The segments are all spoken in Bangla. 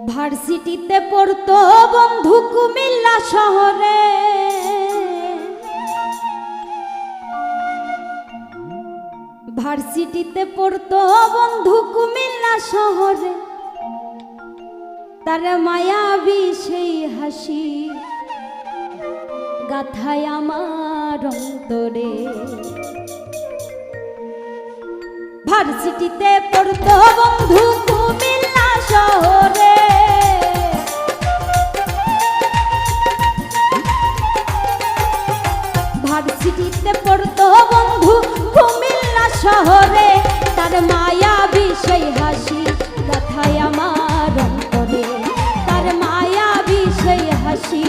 ভার্সিটিতে পড়তো বন্ধু কুমিল্লা শহরে। ভার্সিটিতে পড়তো বন্ধু কুমিল্লা শহরে। তার মায়াবী সেই হাসি, গাথায় আমার অন্তরে। ভার্সিটিতে পড়তো বন্ধু কুমিল্লা শহরে। শহরে তার মায়া বিষয় হাসি গাথায় আমার অন্তরে। তার মায়া বিষয় হাসি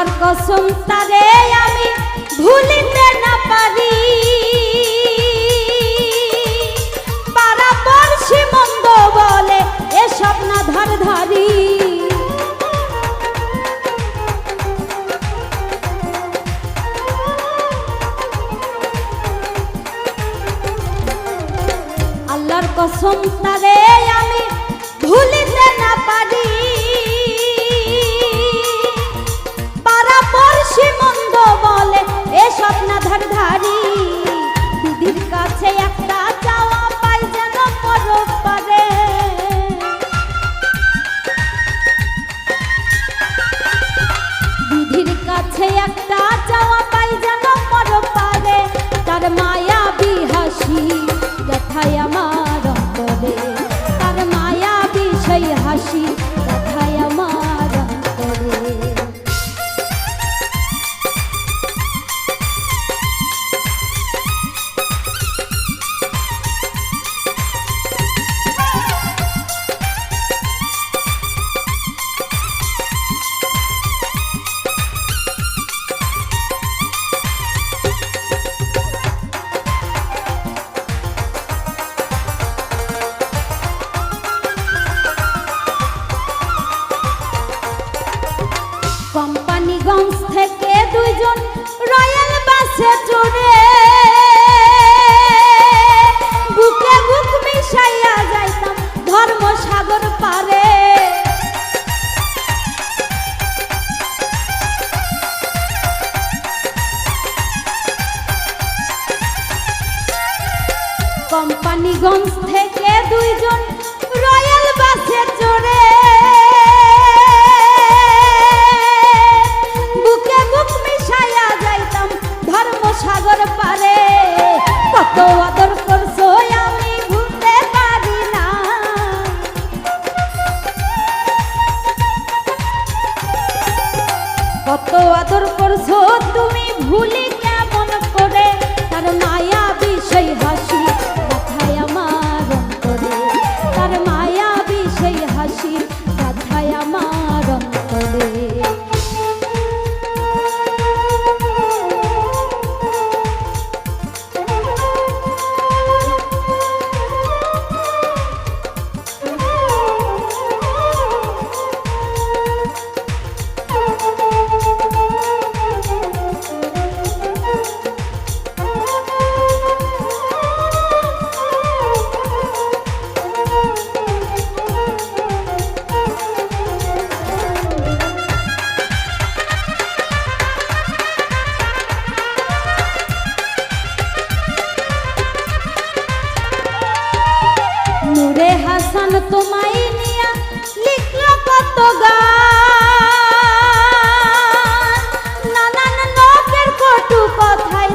আল্লাহর কসম তারে আমি ভুলিতে না পারি। আল্লাহর কসম তারে আমি ভুলিতে না পারি। না ধার দিদির কাছে একটা চাওয়া পাই যেন পরব পারে দিদির কাছে একটা চাওয়া কোম্পানিগঞ্জ নূরে হাসান তোমায় নিয়া লিখল কত গান। নানান লোকের কটু কথায়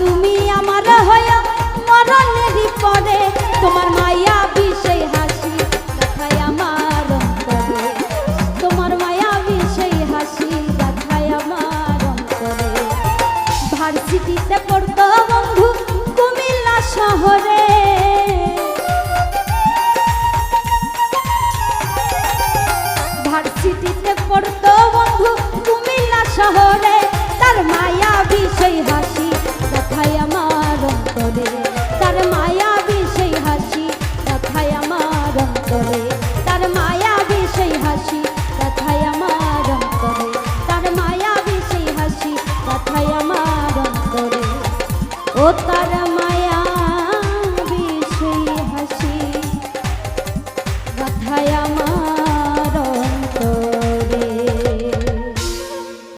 তুমি আমার হয়ে মরণেরই পরে তোমার মায়া বিষয় হাসি, দেখায় আমার তোমার মায়া বিষয় হাসি, দেখায় আমার অন্তরে। ভার্সিটিতে পড়তো বন্ধু কুমিল্লা শহরে। ভার্সিটিতে ও তার